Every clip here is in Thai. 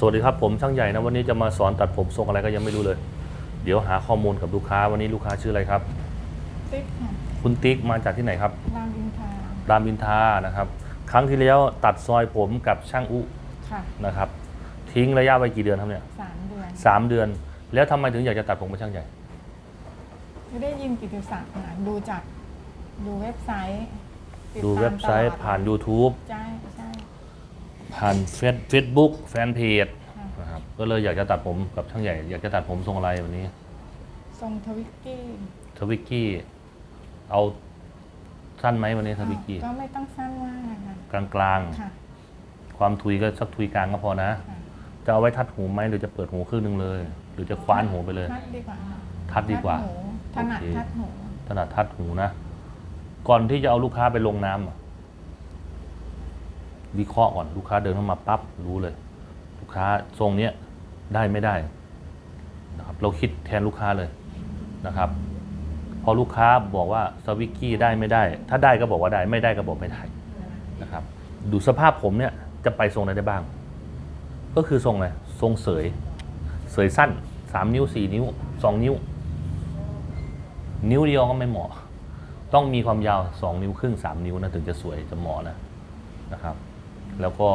สวัสดีครับผมช่างใหญ่นะวันนี้จะมาสอนตัดผมทรงอะไรก็ยังไม่รู้เลย เดี๋ยวหาข้อมูลกับลูกค้าวันนี้ลูกค้าชื่ออะไรครับ ติ๊กค่ะคุณติ๊กมาจากที่ไหนครับรามอินทรารามอินทรานะครับ ครั้งที่แล้วตัดซอยผมกับช่างอุค่ะนะครับ ทิ้งระยะไว้กี่เดือนครับเนี่ยสามเดือนสามเดือน แล้วทำไมถึงอยากจะตัดผมเป็นช่างใหญ่ ไม่ได้ยินกิตติศักดิ์มาดูจากดูเว็บไซต์ติดูตามเว็บไซต์ตลอดผ่าน YouTube ใช่ใช่ ผ่านเฟซเฟซบุ๊กแฟนเพจค่ะนะครับก็เลยอยากจะตัดผมกับช่างใหญ่ อยากจะตัดผมทรงอะไรวันนี้ทรงทวิกกี้ทวิกกี้เอาสั้นไหมวันนี้ทวิกกี้ก็ไม่ต้องสั้นมากนะคะกลางกลางๆค่ะความทุยก็สักทุยกลางก็พอนะค่ะจะเอาไว้ทัดหูไหมหรือจะเปิดหูครึ่งหนึงเลย หรือจะคว้านหูไปเลย ทัดดีกว่าค่ะทัดดีกว่าหูถนัดโอเคทัดหูถนัดทัดหูนะ ก่อนที่จะเอาลูกค้าไปลงน้ำอะ วิเคราะห์ก่อนลูกค้าเดินเข้ามาปั๊บรู้เลย ลูกค้าทรงเนี้ยได้ไม่ได้นะครับเราคิดแทนลูกค้าเลยนะครับ พอลูกค้าบอกว่าสวิกกี้ได้ไม่ได้ ถ้าได้ก็บอกว่าได้ไม่ได้ก็บอกไม่ได้นะครับ ดูสภาพผมเนี่ยจะไปทรงไหนได้บ้าง ก็คือทรงอะไรทรงเสย เสยสั้น 3 นิ้ว 4 นิ้ว 2 นิ้ว นิ้วเดียวก็ไม่เหมาะ ต้องมีความยาว 2 นิ้วครึ่ง 3 นิ้วนะถึงจะสวยจะเหมาะนะนะครับ แล้วก็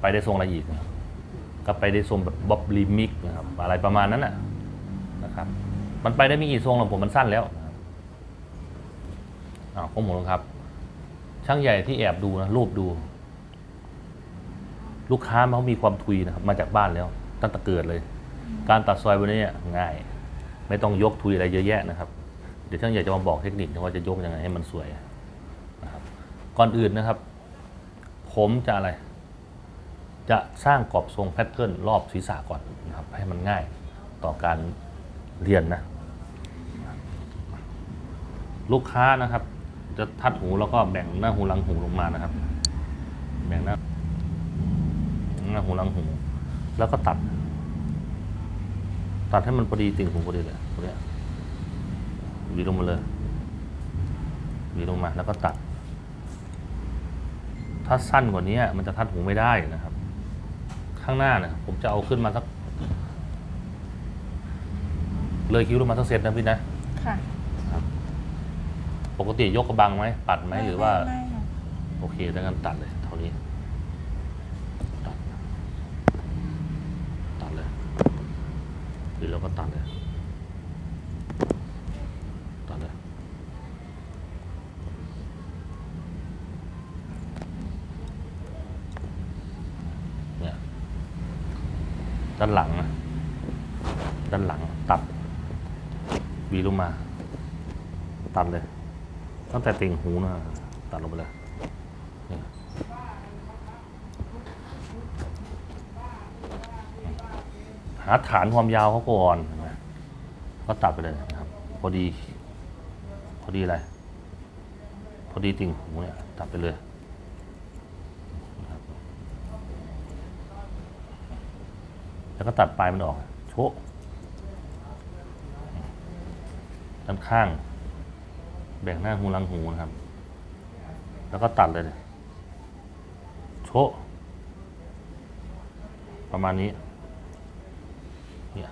ไปได้ทรงอะไรอีกนะก็ไปได้ทรงแบบบ๊อบลีมิกนะครับอะไรประมาณนั้นนะนะครับ มันไปได้ไม่กี่ทรงหรอกผมมันสั้นแล้วอ้าวข้อมูลครับ ช่างใหญ่ที่แอบดูนะรูปดู ลูกค้าเขามีความทุยนะครับ มาจากบ้านแล้ว ตั้งแต่เกิดเลย การตัดซอยวันนี้เนี่ยง่าย ไม่ต้องยกทุยอะไรเยอะแยะนะครับ เดี๋ยวช่างใหญ่จะมาบอกเทคนิคว่าจะยกยังไงให้มันสวยนะครับ ก่อนอื่นนะครับ ผมจะอะไร จะสร้างกรอบทรงแพทเทิร์นรอบศีรษะก่อนนะครับให้มันง่ายต่อการเรียนนะ ลูกค้านะครับ จะทัดหูแล้วก็แบ่งหน้าหูหลังหูลงมานะครับ แบ่งหน้าหน้าหูหลังหู แล้วก็ตัด ตัดให้มันพอดีติ่งหูพอดีเลยตรงนี้วีลงมาเลยวีลงมาแล้วก็ตัด ถ้าสั้นกว่านี้มันจะทัดหูไม่ได้นะครับ ข้างหน้าเนี่ยผมจะเอาขึ้นมาสัก เลยคิ้วลงมาสักเซนนะพี่นะค่ะปกติยกกระบังไหมปัดไหมหรือว่าไม่ค่ะโอเคดังนั้นตัดเลยเท่านี้ตัดตัดเลยหรือเราก็ตัดเลย ตัดเลย เนี่ย ด้านหลังนะด้านหลังตัดวีลงมา ตัดเลย ตั้งแต่ติ่งหูนะตัดลงไปเลยหาฐานความยาวเขาก่อนเห็นไหมก็ตัดไปเลยนะครับ พอดี พอดีอะไร พอดีติ่งหูเนี่ย ตัดไปเลยนะครับ แล้วก็ตัดปลายมันออกโชะด้านข้าง แบ่งหน้าหูหลังหูนะครับ แล้วก็ตัดเลยโชะประมาณนี้เนี่ย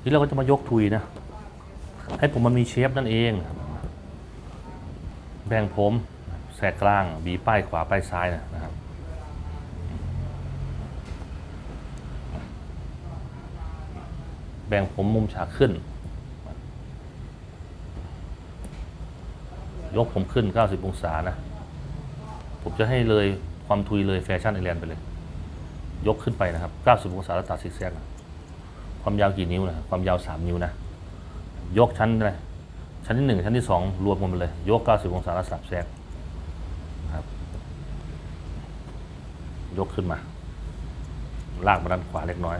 ทีนี้เราก็จะมายกทุยนะ ให้ผมมันมีเชฟนั่นเอง แบ่งผม แสกกลางบีป้ายขวาป้ายซ้ายนะครับแบ่งผมมุมฉากขึ้น ยกผมขึ้น 90 องศานะ ผมจะให้เลยความทุยเลยแฟชั่นไอแลนด์ไปเลย ยกขึ้นไปนะครับ 90 องศาแล้วตัดซิกแซกนะความยาวกี่นิ้วนะครับความยาว 3 นิ้วนะ ยกชั้นเลยชั้นที่ 1 ชั้นที่ 2 รวมกันไปเลย ยก 90 องศาแล้วสับแซกนะครับ ยกขึ้นมา ลากมาด้านขวาเล็กน้อย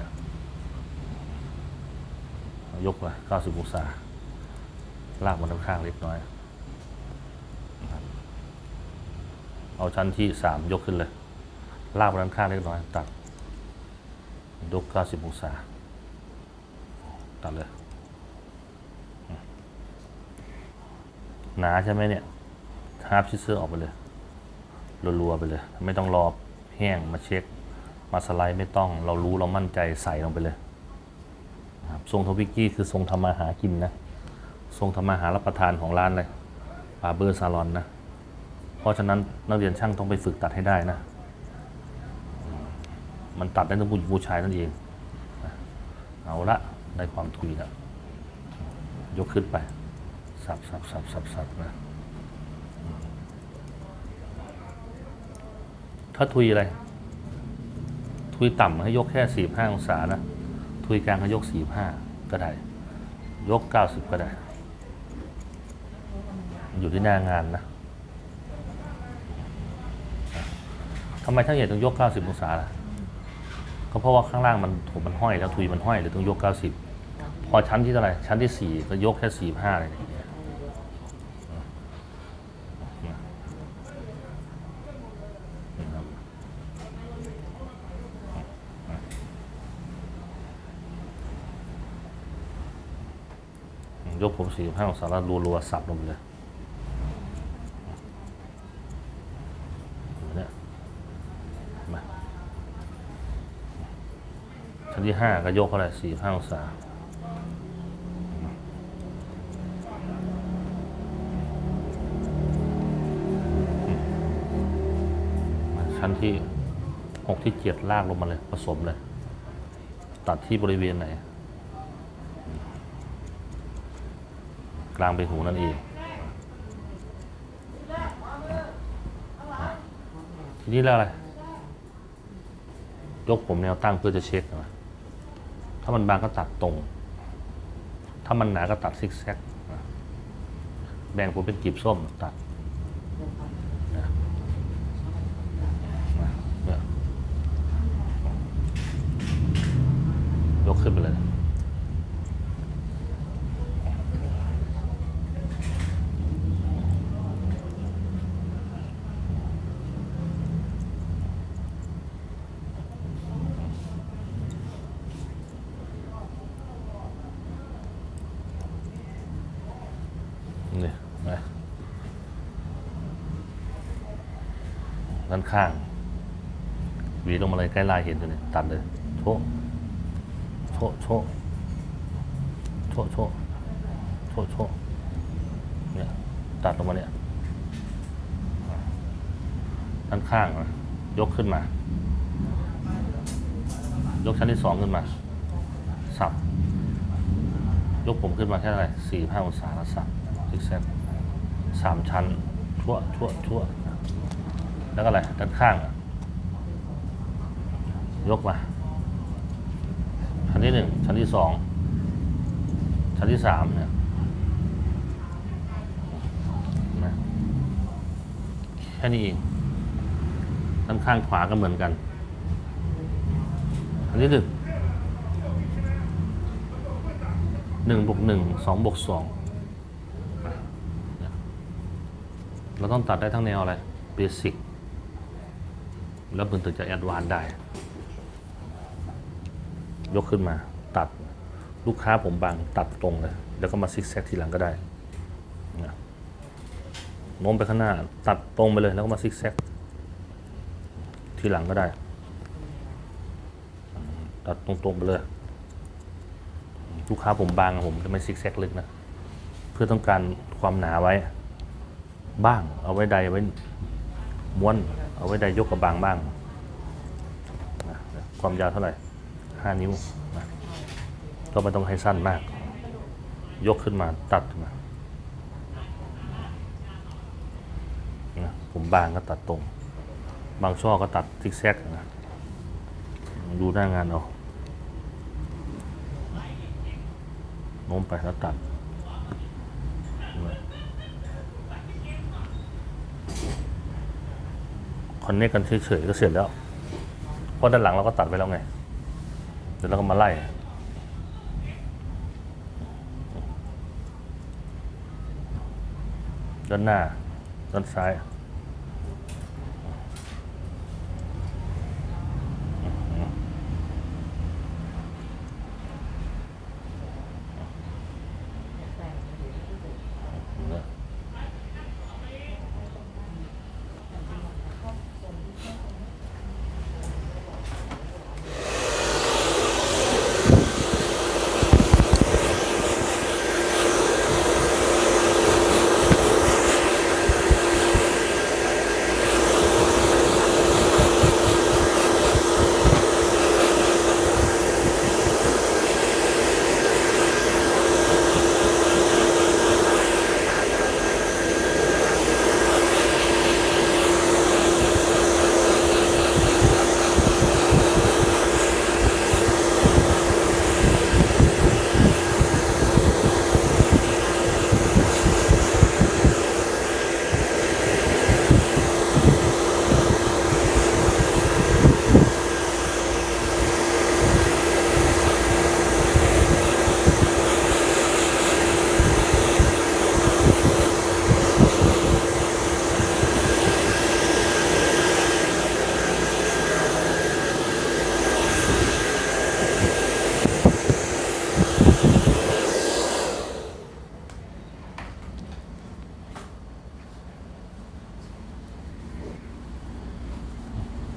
ยกมา90องศา ลากมาด้านข้างเล็กน้อย เอาชั้นที่ 3 ยกขึ้นเลย ลากมาด้านข้างเล็กน้อย ตัด ยก 90องศา ตัดเลย หนาใช่ไหมเนี่ยถ้าฮาร์ปชิเซอร์ออกไปเลยรัวๆไปเลย ไม่ต้องรอ แห้งมาเช็ค มาสไลด์ไม่ต้อง เรารู้เรามั่นใจใส่ลงไปเลยครับทรงทวิกกี้คือทรงทำมาหากินนะทรงทำมาหารับประทานของร้านเลยบาเบอร์ซาลอนนะ เพราะฉะนั้นนักเรียนช่างต้องไปฝึกตัดให้ได้นะ มันตัดได้ทั้งผู้หญิงผู้ชายนั่นเอง เอาละได้ความทุยแล้วยกขึ้นไป สับสับสับสับสับนะ ถ้าทุยอะไร ทุยต่ำให้ยกแค่45องศานะ ทุยกลางให้ยก45ก็ได้ ยก90ก็ได้ อยู่ที่หน้างานนะทำไมช่างใหญ่ต้องยก 90 องศาล่ะ ก็เพราะว่าข้างล่างมันโถมันห้อยแล้วทุยมันห้อยเลยต้องยก 90 พอชั้นที่เท่าไหร่ชั้นที่ 4 ก็ยกแค่ 45เลยอย่างเงี้ยนะครับ ยกผม45องศาแล้วรัวๆสับลงไปเลยเนี่ยมาชั้นที่ห้าก็ยกเท่าไหร่สี่ห้าองศาชั้นที่หกที่เจ็ดลากลงมาเลย ผสมเลย ตัดที่บริเวณไหน กลางใบหูนั่นเองทีนี้แล้วอะไร ยกผมแนวตั้งเพื่อจะเช็คนะถ้ามันบางก็ตัดตรง ถ้ามันหนาก็ตัดซิกแซกแบ่งผมเป็นกีบส้มตัดยกขึ้นไปเลย นี่นะด้าน ข้างหวีลงมาเลยใกล้ลายเห็นอยู่เนี่ยตัดเลยโชะโชะโชะโชะโชะโชะโชะเนี่ยตัดลงมาเนี่ยด้านข้างนะยกขึ้นมา ยกชั้นที่สองขึ้นมา สับ ยกผมขึ้นมาแค่ไหร่สี่ห้าองศาแล้วสับซิกแซกสามชั้น ชั่วชั่วชั่ว แล้วก็อะไรด้านข้าง ยกมา ชั้นที่หนึ่งชั้นที่สองชั้นที่สามเนี่ยนะแค่นี้เองด้านข้างขวาก็เหมือนกันอันที่หนึ่งหนึ่งบวกหนึ่งสองบวกสองเราต้องตัดได้ทั้งแนวอะไรเบสิก แล้วมันถึงจะแอดวานได้ ยกขึ้นมาตัดลูกค้าผมบางตัดตรงเลย แล้วก็มาซิกแซกทีหลังก็ได้นะโน้มไปข้างหน้า ตัดตรงไปเลยแล้วก็มาซิกแซกทีหลังก็ได้ ตัดตรงๆไปเลย ลูกค้าผมบางผมจะไม่ซิกแซกลึกนะ เพื่อต้องการความหนาไว้ บ้างเอาไว้ใดไว้ม้วน เอาไว้ใดยกกับบางบ้างนะความยาวเท่าไหร่ห้านิ้วนะก็ไม่ต้องให้สั้นมาก ยกขึ้นมาตัดมานะผมบางก็ตัดตรง บางช่อก็ตัดซิกแซกนะดูหน้างานเอาโน้มไปแล้วตัดค อนเนคกันเฉยๆก็เสร็จแล้ว เพราะด้านหลังเราก็ตัดไปแล้วไง เดี๋ยวเราก็มาไล่ ด้านหน้า ด้านซ้าย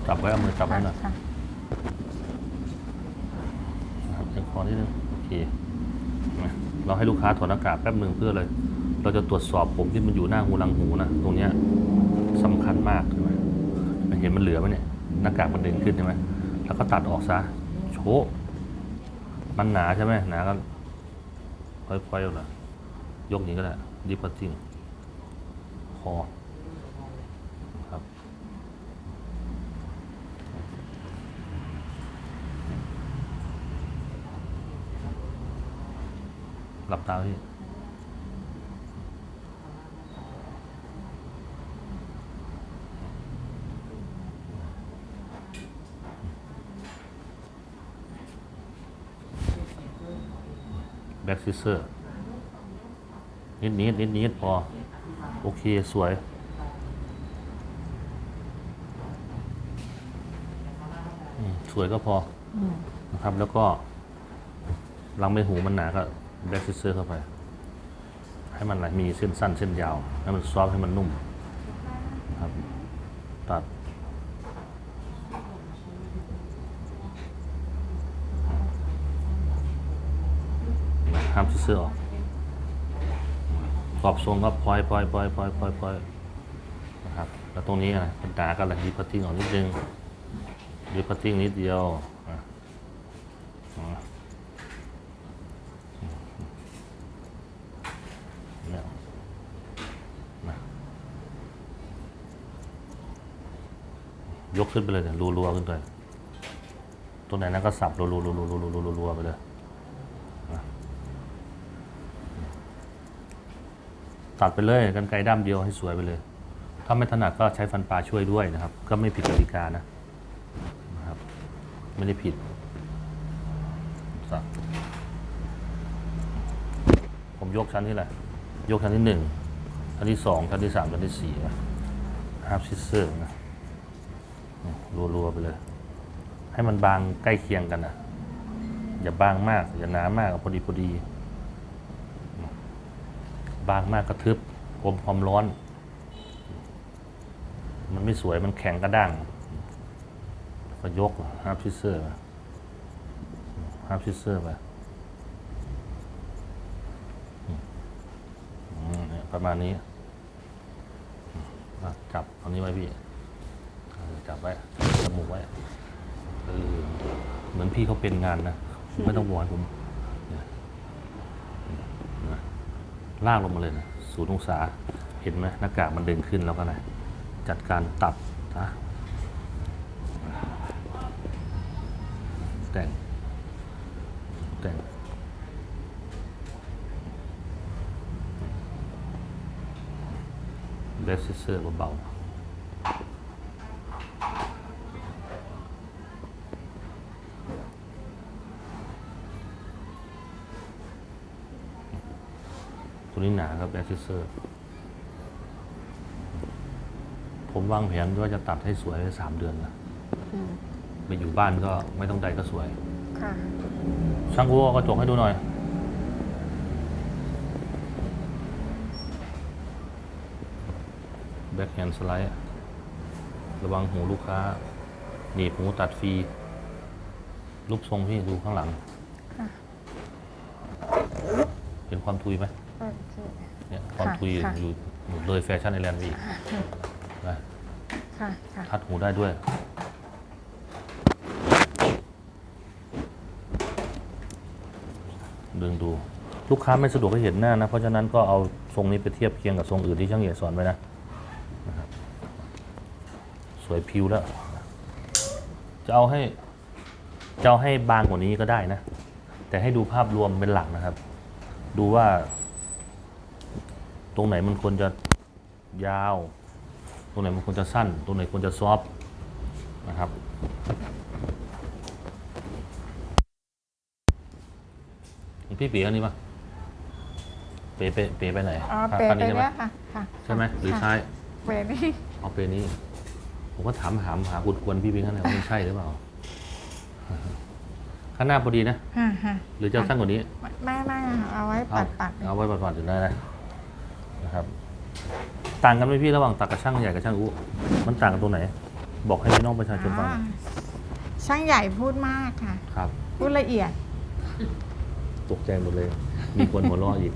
จับไว้เอามือจับไว้หน่อย ค่ะ นะครับเอียงคอนิดนึงโอเคนะเราให้ลูก ค้าถอดหน้ากากแป๊บหนึ่งเพื่อเลย เราจะตรวจสอบผมที่มันอยู่หน้าหูหลังหูนะตรงเนี้ยสำคัญมากใช่ไหมมันเห็นมันเหลือไหมเนี่ยหน้ากากมันเด่นขึ้นใช่ไหมแล้วก็ตัดออกซะโชะมันหนาใช่ไหมหนาก็ค่อยๆเอาละยกนี้ก็ได้ดิปติ้งคอครับ หลับตาพี่แบ็กซิเซอร์นิดนิดนิดนิดพอ โอเค สวย สวยก็พออนะครับแล้วก็รังใบหูมันหนาก็ แบ็กซิเซอร์เข้าไป ให้มันมีเส้นสั้นเส้นยาว ให้มันซอฟให้มันนุ่มนะครับตัดห้ามซิเซอร์ออกขอบทรงก็พลอยพลอยพลอยพลอยพลอยพลอยนะครับแล้วตรงนี้อะไรเป็นดากันเลยดีพัตติ้งออกนิดนึงดีพัตติ้งนิดเดียวอะอะเนี่ยนะย กขึ้นไปเลยเนี่ยรัวๆขึ้นไปตรงไหนนั้นก็สับรัวๆรัวๆๆๆๆไปเลยตัดไปเลยกันไกรด้ามเดียวให้สวยไปเลย ถ้าไม่ถนัดก็ใช้ฟันปลาช่วยด้วยนะครับ ก็ไม่ผิดกติกานะนะครับ ไม่ได้ผิดสับผมยกชั้นที่แหละไรยกชั้นที่หนึ่งชั้นที่สองชั้นที่สามชั้นที่สี่นะฮาร์ปซิสเซอร์นะ รัวๆไปเลย ให้มันบางใกล้เคียงกันนะอย่าบางมาก อย่าหนามากพอดีพอดี บางมากกระทึบอมความร้อน มันไม่สวยมันแข็งกระด้างก็ยกฮาร์ปซิเซอร์ฮาร์ปซิเซอร์ไปอืมอืมเนี่ยประมาณนี้จับเอานี้ไว้พี่ จับไว้จมูกไว้เออเหมือนพี่เขาเป็นงานนะ ไม่ต้องวอนผมลากลงมาเลยนะศูนย์องศาเห็นไหมหน้ากากมันเดินขึ้นแล้วก็นะจัดการตัดนะแต่งแต่งเบสซิเซอร์เบาๆ นี้หนาครับเบสซิเซอร์ผมวางแผนว่าจะตัดให้สวยสามเดือนนะอืมไปอยู่บ้านก็ไม่ต้องใดก็สวย ค่ะ ช่างกูเอากระจกให้ดูหน่อย แบ็คแฮนด์สไลด์ ระวังหูลูกค้าหนีบหูตัดฟรีรูปทรงพี่ดูข้างหลัง ค่ะ เห็นความทุยไหมโอ เคเนี่ยความทุยค่ะอยู่อยู่เลยแฟชั่นไอแลนด์พี่นะค่ะค่ะทัดหูได้ด้วย ดึงดู ลูกค้าไม่สะดวกให้เห็นหน้านะ เพราะฉะนั้นก็เอาทรงนี้ไปเทียบเคียงกับทรงอื่นที่ช่างเหยียสอนไว้นะนะครับสวยพิวแล้ว จะเอาให้ จะเอาให้บางกว่านี้ก็ได้นะ แต่ให้ดูภาพรวมเป็นหลักนะครับ ดูว่า ตรงไหนมันควรจะยาว ตรงไหนมันควรจะสั้น ตรงไหนควรจะซอฟต์นะครับ พี่เป๋อันนี้ปะเป๋เป๋เป๋ไปไหนอ๋อข้างเปข้างไปนี้ใช่ไหมแล้วค่ะค่ะใช่ไหมหรือค่ะซ้ายเปนี่เอาเป๋นี้ ผมก็ถามหามหากุดกวนพี่เป๋ข้างในว่ามันใช่หรือเปล่า ข้างหน้าพอดีนะ ค่ะค่ะหรือจะสั้นกว่านี้ ไม่ไม่ค่ะเอาไว้ปัดปัดเอาไว้ปัดๆอยู่ได้นะนะครับ ต่างกันไหมพี่ระหว่างตัดกับช่างใหญ่กับช่างอู้มันต่างกันตรงไหน บอกให้พี่น้องประชาชนฟังหน่อยอ่าช่างใหญ่พูดมากค่ะ ครับ พูดละเอียด ตกใจหมดเลย มีคนหัวเราะอีก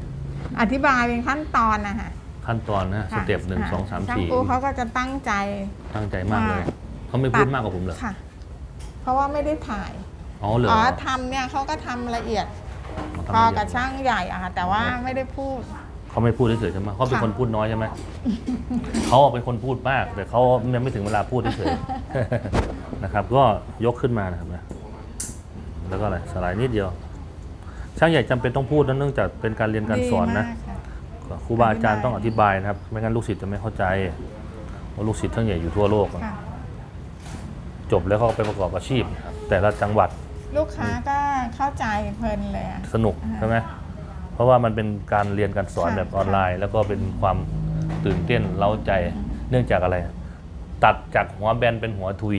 อธิบายเป็นขั้นตอนนะคะขั้นตอนนะสค่ะเต็ปหนึ่งค่ะสองสามช่างสี่ปูเขาก็จะตั้งใจ ตั้งใจมากเลยว่าเขาไม่พูดมากกว่าผมเหรอค่ะ เพราะว่าไม่ได้ถ่ายอ๋อเหรออ๋อทำเนี่ยเขาก็ทำละเอียดทำพอละเอียดกับช่างใหญ่อะค่ะ แต่ว่าไม่ได้พูด เขาไม่พูดเฉยๆใช่ไหมเขาเป็นค่ะคนพูดน้อยใช่ไหมเขาเป็นคนพูดมาก แต่เขายังไม่ถึงเวลาพูดเฉยๆนะครับ ก็ยกขึ้นมานะครับนะแล้วก็อะไรสไลด์นิดเดียว ช่างใหญ่จำเป็นต้องพูดนะเนื่องจากเป็นการเรียนการสอนนะดีมากค่ะครูบาอาจารย์ต้องอธิบายนะครับ ไม่งั้นลูกศิษย์จะไม่เข้าใจเพราะลูกศิษย์ทั้งใหญ่อยู่ทั่วโลกอะค่ะจบแล้วเขาก็ไปประกอบอาชีพนะครับแต่ละจังหวัด ลูกค้าก็เข้าใจเพลินเลยอะสนุกอ่าใช่ไหม เพราะว่ามันเป็นการเรียนการสอนค่ะแบบออนไลน์ แล้วก็เป็นความตื่นเต้นเล้าใจเนื่องจากอะไร ตัดจากหัวแบนเป็นหัวทุย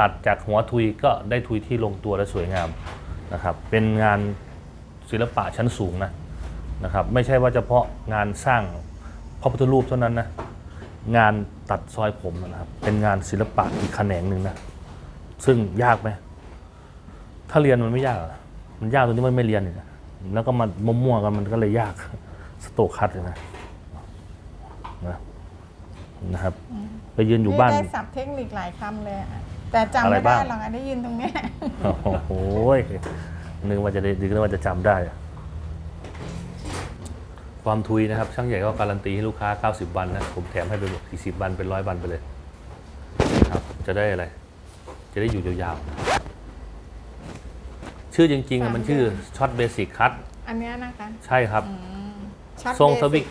ตัดจากหัวทุยก็ได้ทุยที่ลงตัวและสวยงามนะครับเป็นงานศิลปะชั้นสูงนะนะครับไม่ใช่ว่าเฉพาะงานสร้างพระพุทธรูปเท่านั้นนะงานตัดซอยผมนะครับเป็นงานศิลปะอีกแขนงหนึ่งนะซึ่งยากไหมถ้าเรียนมันไม่ยากหรอมันยากตรงที่มันไม่เรียนเนี่ย แล้วก็มามั่วๆกันมันก็เลยยากสโตกคัดเลยนะนะนะครับ ไปยืนอยู่บ้าน ได้ศัพท์เทคนิคหลายคำเลยอะแต่จำอะไรไม่ได้บ้างหรอกอะได้ยินตรงเนี้ยโอ้โหนึกว่าจะได้นึกว่าจะจำได้อะความทุยนะครับ ช่างใหญ่ก็การันตีให้ลูกค้า 90 วันนะ ผมแถมให้ไปหมด40วันเป็นร้อยวันไปเลยนะครับ จะได้อะไร จะได้อยู่ยาวๆ ชื่อจริงๆอะมันชื่อช็อตเบสิกคัตอันเนี้ยนะคะใช่ครับช็อตทรงเบสวิก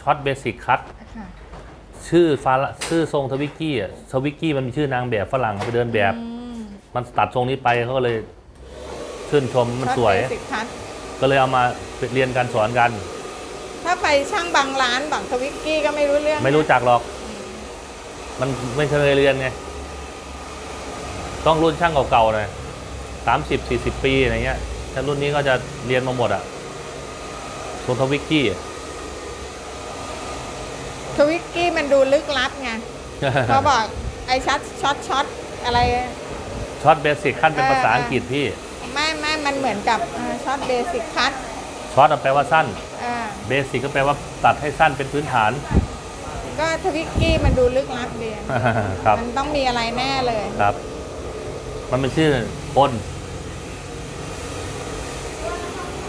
ช็อตเบสิกคัตค่ะชื่อฟาละชื่อทรงทวิกกี้อะทวิกกี้มันมีชื่อนางแบบฝรั่งเขาไปเดินแบบ อืมมันตัดทรงนี้ไปเขาก็เลยชื่นชมมันสวย ช็อตเบสิกคัทก็เลยเอามาเรียนการสอนกัน ถ้าไปช่างบางร้านบอกทวิกกี้ก็ไม่รู้เรื่องไม่รู้จักหรอก มันไม่เคยเรียนไง ต้องรุ่นช่างเก่าๆหน่อย สามสิบสี่สิบปีอะไรเงี้ยถ้ารุ่นนี้ก็จะเรียนมาหมดอะทรงทวิกกี้ ทวิกกี้มันดูลึกลับไง เขาบอกไอ้ช็อตช็อตช็อตอะไร ช็อตเบสิกขั้นเป็นภาษาอังกฤษพี่ ไม่ไม่มันเหมือนกับช็อตเบสิกคัทช็อตแปลว่าสั้นอ่าเบสิกก็แปลว่าตัดให้สั้นเป็นพื้นฐาน ก็ทวิกกี้มันดูลึกลับดีครับมันต้องมีอะไรแน่เลย ครับ มันเป็นชื่อคน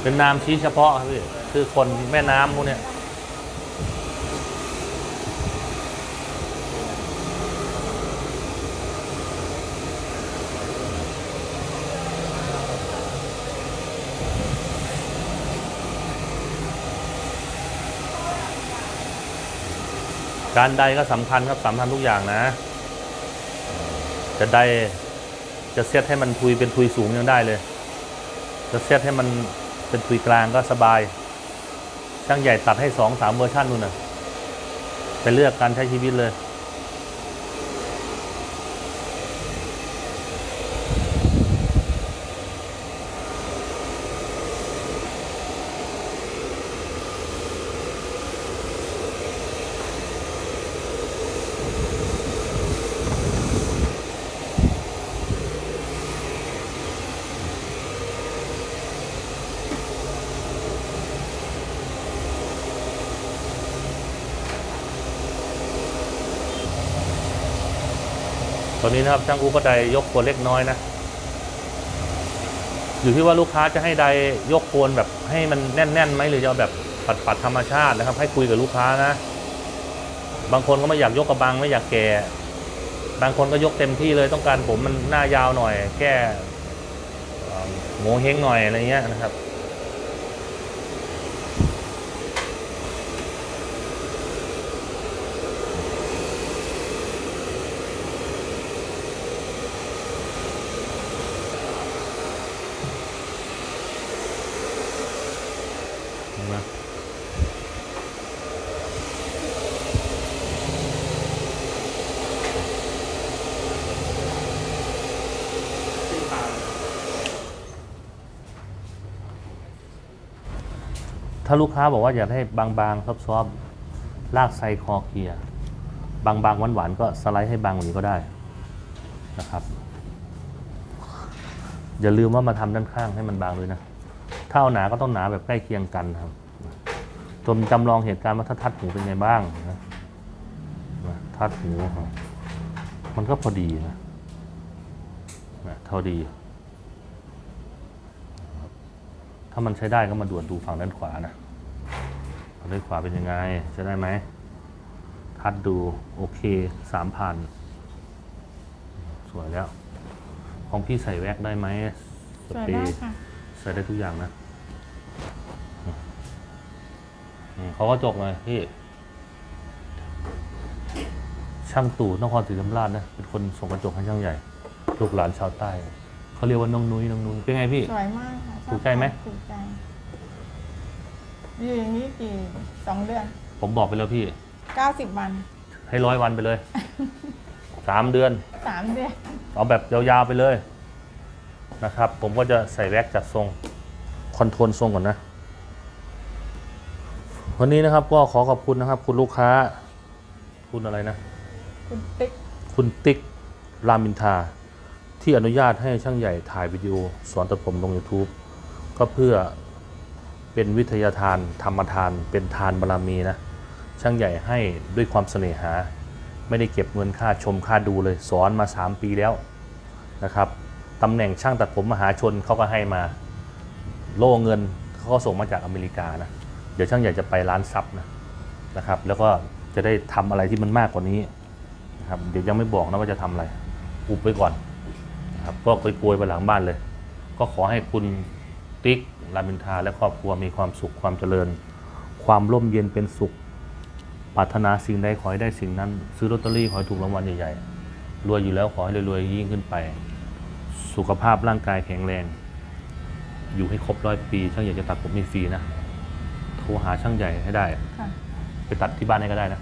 เป็นนามชี้เฉพาะครับพี่คือคนแม่น้ำพวกเนี้ยการใดก็สำคัญครับสำคัญทุกอย่างนะ จะได้จะเซตให้มันทุยเป็นทุยสูงยังได้เลย จะเซตให้มัน เป็นทุยกลางก็สบาย ช่างใหญ่ตัดให้สองสามเวอร์ชันนู่นน่ะ ไปเลือกการใช้ชีวิตเลย นะครับช่างอูก็ไดยกโคนเล็กน้อยนะอยู่ที่ว่าลูกค้าจะให้ไดยกโคนแบบให้มันแน่นๆไหมหรือจะแบบปัดปัดๆธรรมชาตินะครับ ให้คุยกับลูกค้านะ บางคนก็ไม่อยากยกกระบังไม่อยากแก่ บางคนก็ยกเต็มที่เลยต้องการผมมันหน้ายาวหน่อย แก้โงเฮงหน่อยอะไรเงี้ยนะครับ ลูกค้าบอกว่าอยากให้บางๆซอบๆลากไซคอเกียร์บางๆหวานๆก็สไลด์ให้บางกว่านี้ก็ได้นะครับ อย่าลืมว่ามาทำด้านข้างให้มันบางด้วยนะถ้าเอาหนาก็ต้องหนาแบบใกล้เคียงกันนะครับจนจำลองเหตุการณ์ว่าถ้าทัดหูเป็นไงบ้างนะทัดหูครับมันก็พอดีนะนะเท่าดี ถ้ามันใช้ได้ก็มาด่วนดูฝั่งด้านขวานะ ฝั่งด้านขวาเป็นยังไงใช้ได้ไหมทัดดูโอเคสามพันสวยแล้ว ของพี่ใส่แว็กได้ไหมสวยได้ค่ะใส่ได้ทุกอย่างนะอืมเขาก็จกเลยพี่ ช่างตู่นครศรีธรรมราชนะ เป็นคนส่งกระจกให้ช่างใหญ่ ลูกหลานชาวใต้ เขาเรียกว่าน้องนุ้ยน้องนุ้ยเป็นไงพี่ สวยมากค่ะชอบถูกใจไหมถูกใจ อยู่อย่างนี้กี่สองเดือนผมบอกไปแล้วพี่ เก้าสิบวันให้ร้อยวันไปเลย สามเดือน สามเดือนเอาแบบยาวๆไปเลยนะครับ ผมก็จะใส่แว็กจัดทรงคอนโทรลทรงก่อนนะ วันนี้นะครับก็ขอขอบคุณนะครับ คุณลูกค้า คุณอะไรนะ คุณติ๊กคุณติ๊กรามินทา ที่อนุญาตให้ช่างใหญ่ถ่ายวิดีโอสอนตัดผมลง YouTube ก็เพื่อ เป็นวิทยาทาน ธรรมทาน เป็นทานบารมีนะ ช่างใหญ่ให้ด้วยความเสน่หา ไม่ได้เก็บเงินค่าชมค่าดูเลย สอนมา 3 ปีแล้วนะครับตำแหน่งช่างตัดผมมหาชนเขาก็ให้มา โล่เงินเขาก็ส่งมาจากอเมริกานะ เดี๋ยวช่างใหญ่จะไปร้านซับนะนะครับ แล้วก็จะได้ทำอะไรที่มันมากกว่านี้นะครับ เดี๋ยวยังไม่บอกนะว่าจะทำอะไร อุบไว้ก่อนนะครับก็ไปโปรยไปหลังบ้านเลย ก็ขอให้คุณ ติ๊กรามินทาและครอบครัวมีความสุขความเจริญ ความร่มเย็นเป็นสุขปรารถนาสิ่งใดขอให้ได้สิ่งนั้น ซื้อลอตเตอรี่ขอให้ถูกรางวัลใหญ่ๆรวยอยู่แล้วขอให้รวยๆยิ่งขึ้นไป สุขภาพร่างกายแข็งแรง อยู่ให้ครบร้อยปีช่างใหญ่จะตัดผมมีฟรีนะโทรหาช่างใหญ่ให้ได้ค่ะไปตัดที่บ้านให้ก็ได้นะ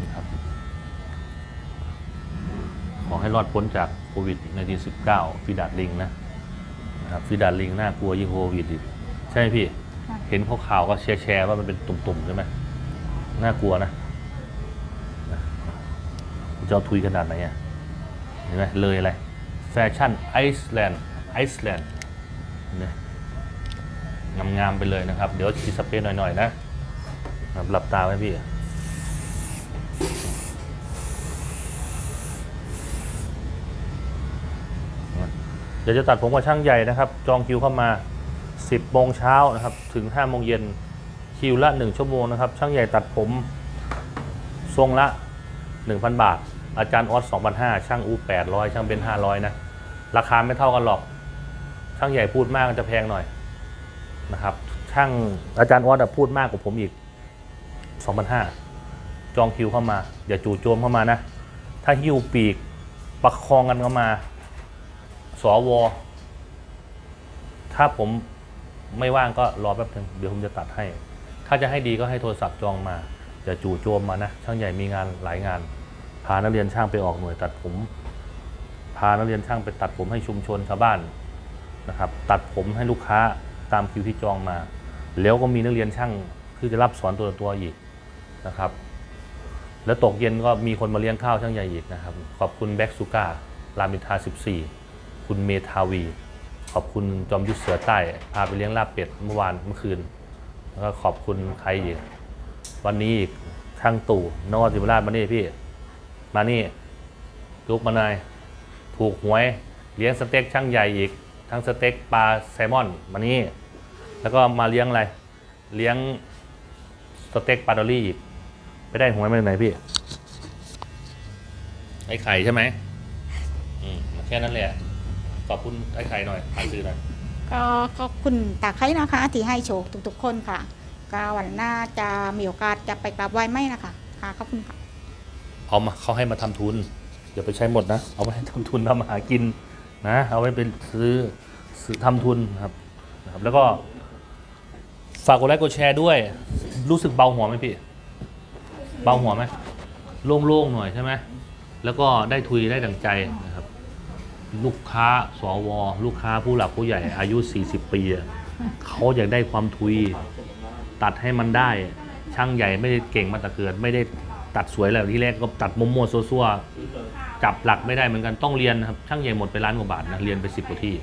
นะครับขอให้รอดพ้นจากโควิดในที19 ฟีดาดลิงนะนะ ครับฟีดาดลิงน่ากลัวยิ่งโควิดอีกใช่ไหมพี่ ค่ะ เห็นข่าวๆก็แชร์ๆว่ามันเป็นตุ่มๆใช่ไหมน่ากลัวนะนะจะเอาทุยขนาดไหนอะเห็นไหมเลยอะไร แฟชั่นไอซ์แลนด์ไอซ์แลนด์เนี่ยงามๆไปเลยนะครับ เดี๋ยวฉีดสเปรย์หน่อยๆนะครับหลับตาไว้พี่ เดี๋ยวจะตัดผมกับช่างใหญ่นะครับ จองคิวเข้ามา 10โมงเช้านะครับ ถึง5โมงเย็นคิวละ 1 ชั่วโมงนะครับ ช่างใหญ่ตัดผมทรงละ 1,000 บาท อาจารย์ออส2,500 ช่างอู800 ช่างเบน500 นะ ราคาไม่เท่ากันหรอก ช่างใหญ่พูดมากจะแพงหน่อยนะครับ ช่างอาจารย์ออสพูดมากกว่าผมอีก2,500 จองคิวเข้ามา อย่าจู่โจมเข้ามานะ ถ้าหิ้วปีกประคองกันเข้ามา สวถ้าผมไม่ว่างก็รอแป๊บนึงเดี๋ยวผมจะตัดให้ ถ้าจะให้ดีก็ให้โทรศัพท์จองมาอย่าจู่โจมมานะช่างใหญ่มีงานหลายงาน พานักเรียนช่างไปออกหน่วยตัดผม พานักเรียนช่างไปตัดผมให้ชุมชนชาวบ้านนะครับ ตัดผมให้ลูกค้าตามคิวที่จองมา แล้วก็มีนักเรียนช่างที่จะรับสอนตัวต่อตัวอีกนะครับ แล้วตกเย็นก็มีคนมาเลี้ยงข้าวช่างใหญ่อีกนะครับ ขอบคุณแบ็กซูการามินทา14 คุณเมทาวี ขอบคุณจอมยุทธเสือใต้ พาไปเลี้ยงลาบเป็ดเมื่อวานเมื่อคืน แล้วก็ขอบคุณใครอีก วันนี้อีกช่างตู่นวสิมราชมานี่พี่ มานี่ลุกมานาย ถูกหวย เลี้ยงสเต็กช่างใหญ่อีก ทั้งสเต็กปลาแซลมอนมานี่ แล้วก็มาเลี้ยงอะไร เลี้ยงสเต็กปลาดอลลี่อีก ไปได้หวยมาจากไหนพี่ ไอ้ไข่ใช่ไหม อืม แค่นั้นแหละ ขอบคุณไอ้ไข่หน่อยผ่านซื้อหน่อย ก็ขอบคุณตาไคร้นะคะ ที่ให้โชคทุกๆคนค่ะก็วันหน้าจะมีโอกาสจะไปกราบไหว้ไหมนะคะค่ะขอบคุณค่ะ เอามาเขาให้มาทำทุนอย่าไปใช้หมดนะ เอาไว้ให้ทำทุนทำมาหากินนะ เอาไว้เป็นซื้อซื้อทำทุนนะครับนะครับ แล้วก็ฝากกดไลค์กดแชร์ด้วย รู้สึกเบาหัวไหมพี่ เบาหัวไหมโล่งๆหน่อยใช่ไหมแล้วก็ได้ทุยได้ดั่งใจนะครับ ลูกค้าสวลูกค้าผู้หลักผู้ใหญ่อายุ 40 ปีอะเขาอยากได้ความทุย ตัดให้มันได้ ช่างใหญ่ไม่ได้เก่งมาแต่เกิด ไม่ได้ตัดสวยแล้วที่แรกก็ตัดมั่วๆซัวๆจับหลักไม่ได้เหมือนกันต้องเรียนนะครับช่างใหญ่หมดไปล้านกว่าบาทนะเรียนไปสิบกว่าที่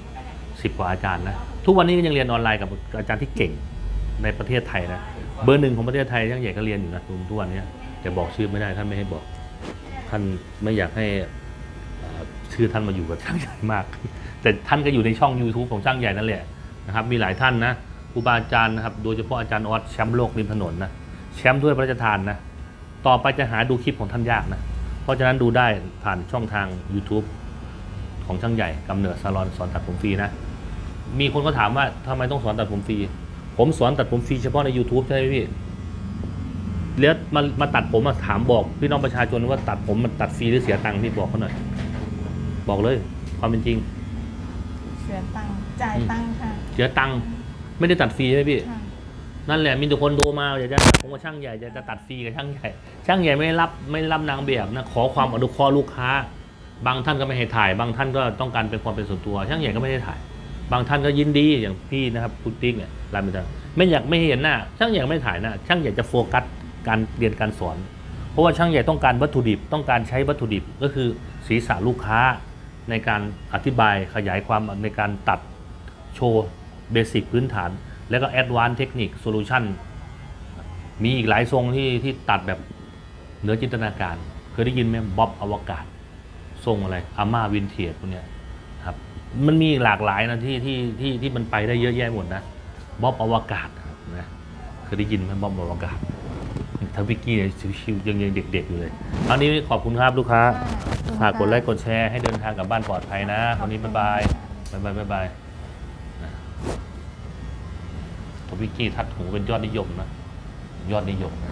สิบกว่าอาจารย์นะทุกวันนี้ก็ยังเรียนออนไลน์กับอาจารย์ที่เก่งในประเทศไทยนะเบอร์หนึ่งของประเทศไทยช่างใหญ่ก็เรียนอยู่นะทุกวันนี้แต่บอกชื่อไม่ได้ท่านไม่ให้บอกท่านไม่อยากให้ ชื่อท่านมาอยู่กับช่างใหญ่มาก แต่ท่านก็อยู่ในช่อง YouTube ของช่างใหญ่นั่นแหละนะครับมีหลายท่านนะครูบาอาจารย์นะครับโดยเฉพาะอาจารย์ออสแชมป์โลกริมถนนนะแชมป์ถ้วยพระราชทานนะต่อไปจะหาดูคลิปของท่านยากนะเพราะฉะนั้นดูได้ผ่านช่องทาง YouTube ของช่างใหญ่กำเนิดซาลอนสอนตัดผมฟรีนะมีคนก็ถามว่าทำไมต้องสอนตัดผมฟรีผมสอนตัดผมฟรีเฉพาะใน YouTube ใช่ไหมพี่แล้วมามาตัดผมมาถามบอกพี่น้องประชาชนว่าตัดผมมันตัดฟรีหรือเสียตังค์พี่บอกเขาหน่อย บอกเลย ความเป็นจริง เสียตังค์จ่ายตังค์ค่ะเสียตังค์ไม่ได้ตัดฟรีใช่ไหมพี่ ค่ะนั่นแหละมีแต่คนโทรมาอยากจะผมว่าช่างใหญ่จะจะตัดฟรีกับช่างใหญ่ ช่างใหญ่ไม่รับไม่รับนางแบบนะขอความอนุเคราะห์ลูกค้า บางท่านก็ไม่ให้ถ่าย บางท่านก็ต้องการเป็นความเป็นส่วนตัว ช่างใหญ่ก็ไม่ได้ถ่าย บางท่านก็ยินดีอย่างพี่นะครับคุณติ๊กเนี่ยรายมิตรไม่อยากไม่ให้เห็นหน้า ช่างใหญ่ไม่ถ่ายหน้าช่างใหญ่จะโฟกัสการเรียนการสอน เพราะว่าช่างใหญ่ต้องการวัตถุดิบต้องการใช้วัตถุดิบก็คือศีรษะลูกค้า ในการอธิบายขยายความในการตัดโชว์เบสิกพื้นฐาน แล้วก็แอดวานซ์เทคนิคโซลูชันมีอีกหลายทรงที่ที่ตัดแบบเหนือจินตนาการ เคยได้ยินไหมบ๊อบอวกาศ ทรงอะไรอาม่าวินเทียดพวกเนี้ยครับมันมีหลากหลายนะที่ที่ที่ที่มันไปได้เยอะแยะหมดนะบ๊อบอวกาศนะเคยได้ยินไหมบ๊อบอวกาศ ทวิกกี้เนี่ยชิวๆยังยังเด็กๆอยู่เลยเอานี้ขอบคุณครับลูกค้าฝากกดไลค์กดแชร์ให้เดินทางกลับบ้านปลอดภัยนะวันนี้บ๊ายบายบ๊ายบายบ๊ายบายทวิกกี้ทัดหูเป็นยอดนิยมนะยอดนิยมนะ